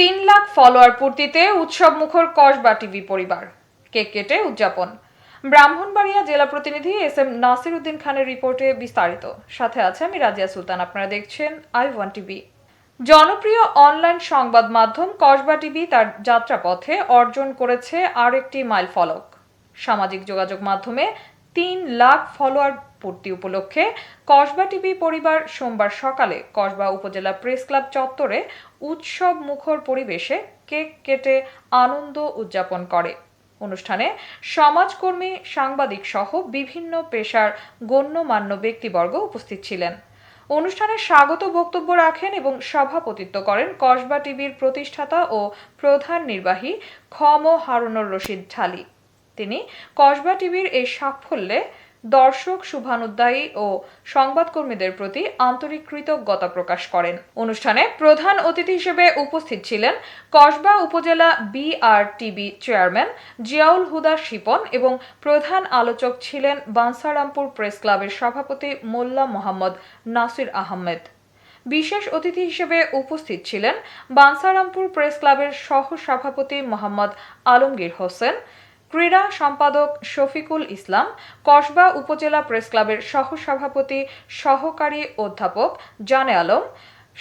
তিন লাখ ফলোয়ার পূর্তিতে উৎসব মুখর কসবা টিভি পরিবার। কেক কেটে উদযাপন। ব্রাহ্মণবাড়িয়া জেলা প্রতিনিধি এস এম নাসির উদ্দিন খানের রিপোর্টে বিস্তারিত। সাথে আছে আমি রাজিয়া সুলতান, আপনারা দেখছেন আই ওয়ান টিভি। জনপ্রিয় অনলাইন সংবাদ মাধ্যম কসবা টিভি তার যাত্রাপথে অর্জন করেছে আর একটি মাইল ফলক সামাজিক যোগাযোগ মাধ্যমে তিন লাখ ফলোয়ার পূর্তি উপলক্ষে কসবা টিভি পরিবার সোমবার সকালে কসবা উপজেলা প্রেস ক্লাব চত্বরে উৎসব মুখর পরিবেশে কেক কেটে আনন্দ উদযাপন করে। অনুষ্ঠানে সমাজকর্মী, সাংবাদিক সহ বিভিন্ন পেশার গণ্যমান্য ব্যক্তিবর্গ উপস্থিত ছিলেন। অনুষ্ঠানে স্বাগত বক্তব্য রাখেন এবং সভাপতিত্ব করেন কসবা টিভির প্রতিষ্ঠাতা ও প্রধান নির্বাহী খম হারুনুর রশিদ ঢালি। তিনি কসবা টিভির এই সাফল্যে দর্শক শুভানুদ্দায়ী ও সংবাদকর্মীদের প্রতি আন্তরিক কৃতজ্ঞতা প্রকাশ করেন। অনুষ্ঠানে প্রধান অতিথি হিসেবে উপস্থিত ছিলেন কসবা উপজেলা বিআরটিবি চেয়ারম্যান জিয়াউল হুদা শিপন এবং প্রধান আলোচক ছিলেন বানসারামপুর প্রেস ক্লাবের সভাপতি মোল্লা মোহাম্মদ নাসির আহমেদ। বিশেষ অতিথি হিসেবে উপস্থিত ছিলেন বানসারামপুর প্রেস ক্লাবের সহ সভাপতি মোহাম্মদ আলমগীর হোসেন ক্রীড়া সম্পাদক শফিকুল ইসলাম কসবা উপজেলা প্রেস ক্লাবের সহসভাপতি সহকারী অধ্যাপক জানে আলম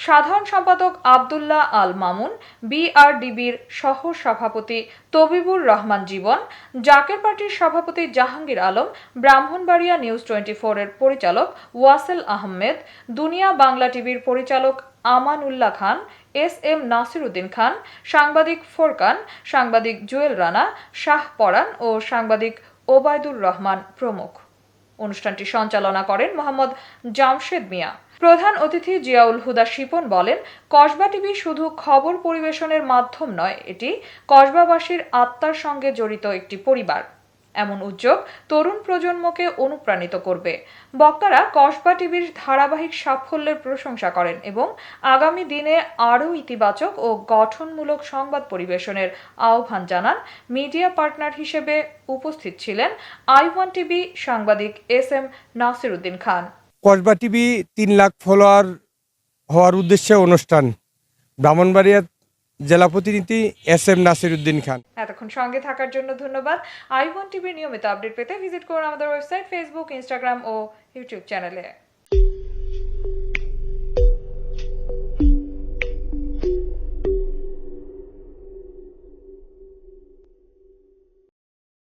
সাধারণ সম্পাদক আবদুল্লাহ আল মামুন, বিআরডিবির সহ সভাপতি তবিবুর রহমান জীবন, জাকের পার্টির সভাপতি জাহাঙ্গীর আলম, ব্রাহ্মণবাড়িয়া নিউজ টোয়েন্টি এর পরিচালক ওয়াসেল আহমেদ, দুনিয়া বাংলা টিভির পরিচালক আমানুল্লাহ খান, এস এম নাসির উদ্দিন খান, সাংবাদিক ফোরকান, সাংবাদিক জুয়েল রানা, শাহ পরান ও সাংবাদিক ওবায়দুর রহমান প্রমুখ। অনুষ্ঠানটি সঞ্চালনা করেন মোহাম্মদ জামশেদ মিয়া। প্রধান অতিথি জিয়াউল হুদা শিপন বলেন, কসবা টিভি শুধু খবর পরিবেশনের মাধ্যম নয়, এটি কসবাবাসীর আত্মার সঙ্গে জড়িত একটি পরিবার। এমন উদ্যোগ তরুণ প্রজন্মকে অনুপ্রাণিত করবে। বক্তারা কসবা টিভির ধারাবাহিক সাফল্যের প্রশংসা করেন এবং আগামী দিনে আরও ইতিবাচক ও গঠনমূলক সংবাদ পরিবেশনের আহ্বান জানান। মিডিয়া পার্টনার হিসেবে উপস্থিত ছিলেন আই ওয়ান টিভি সাংবাদিক S M Nasir Uddin Khan. Kasba TV তিন লাখ ফলোয়ার হওয়ার উদ্দেশ্যে অনুষ্ঠান। ব্রাহ্মণবাড়িয়া জেলা প্রতিনিধি এস এম নাসির উদ্দিন খান। এতক্ষণ সঙ্গে থাকার জন্য ধন্যবাদ। আইফোন টিভির নিয়মিত আপডেট পেতে ভিজিট করুন আমাদের ওয়েবসাইট, ফেসবুক, ইনস্টাগ্রাম ও ইউটিউব চ্যানেলে।